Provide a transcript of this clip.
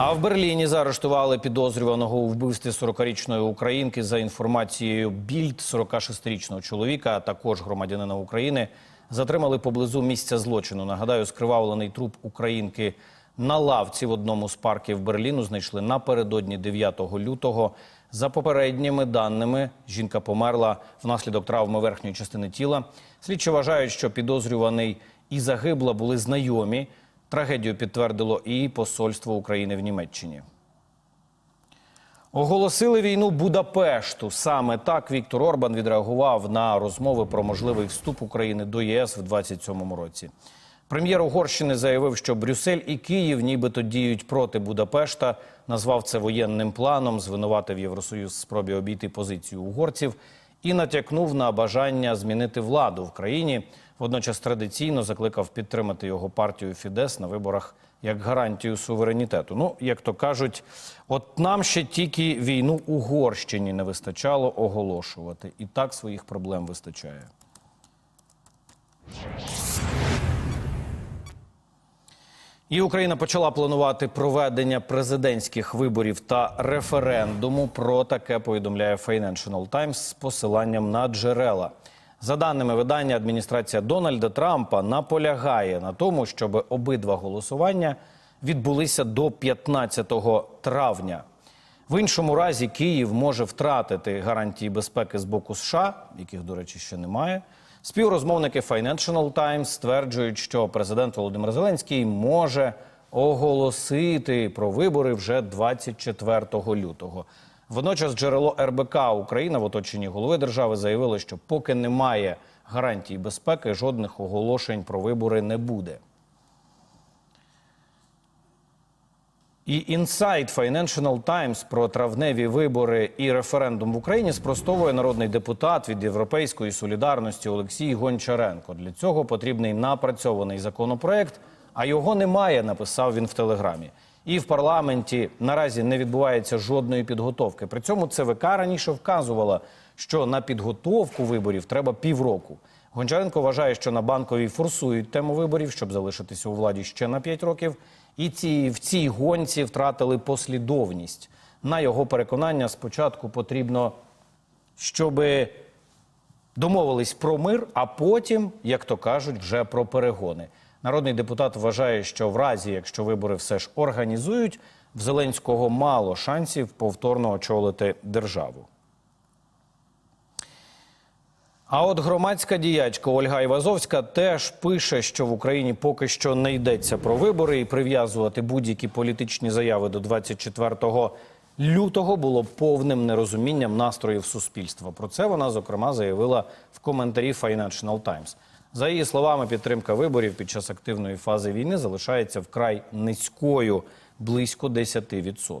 А в Берліні заарештували підозрюваного у вбивстві 40-річної українки за інформацією Більд 46-річного чоловіка, а також громадянина України. Затримали поблизу місця злочину. Нагадаю, скривавлений труп українки на лавці в одному з парків Берліну знайшли напередодні 9 лютого. За попередніми даними, жінка померла внаслідок травми верхньої частини тіла. Слідчі вважають, що підозрюваний і загибла були знайомі. Трагедію підтвердило і посольство України в Німеччині. Оголосили війну Будапешту. Саме так Віктор Орбан відреагував на розмови про можливий вступ України до єС в 2027 році. Прем'єр Угорщини заявив, що Брюссель і Київ нібито діють проти Будапешта. Назвав це воєнним планом, звинуватив Євросоюз в спробі обійти позицію угорців і натякнув на бажання змінити владу в країні. Водночас традиційно закликав підтримати його партію Фідес на виборах як гарантію суверенітету. Ну, як то кажуть, от нам ще тільки війну Угорщині не вистачало оголошувати, і так своїх проблем вистачає. І Україна почала планувати проведення президентських виборів та референдуму. Про таке повідомляє Financial Times з посиланням на джерела. За даними видання, адміністрація Дональда Трампа наполягає на тому, щоб обидва голосування відбулися до 15 травня. В іншому разі Київ може втратити гарантії безпеки з боку США, яких, до речі, ще немає. Співрозмовники Financial Times стверджують, що президент Володимир Зеленський може оголосити про вибори вже 24 лютого. Водночас джерело РБК Україна в оточенні голови держави заявило, що поки немає гарантій безпеки, жодних оголошень про вибори не буде. І інсайт Financial Times про травневі вибори і референдум в Україні спростовує народний депутат від Європейської солідарності Олексій Гончаренко. Для цього потрібний напрацьований законопроект, а його немає. Написав він в телеграмі. І в парламенті наразі не відбувається жодної підготовки. При цьому ЦВК раніше вказувала, що на підготовку виборів треба півроку. Гончаренко вважає, що на банковій форсують тему виборів, щоб залишитися у владі ще на 5 років. І ці в цій гонці втратили послідовність. На його переконання, спочатку потрібно, щоб домовились про мир, а потім, як то кажуть, вже про перегони. Народний депутат вважає, що в разі, якщо вибори все ж організують, в Зеленського мало шансів повторно очолити державу. А от громадська діячка Ольга Івазовська теж пише, що в Україні поки що не йдеться про вибори і прив'язувати будь-які політичні заяви до 24 лютого було повним нерозумінням настроїв суспільства. Про це вона зокрема заявила в коментарі Financial Times. За її словами, підтримка виборів під час активної фази війни залишається вкрай низькою близько 10%.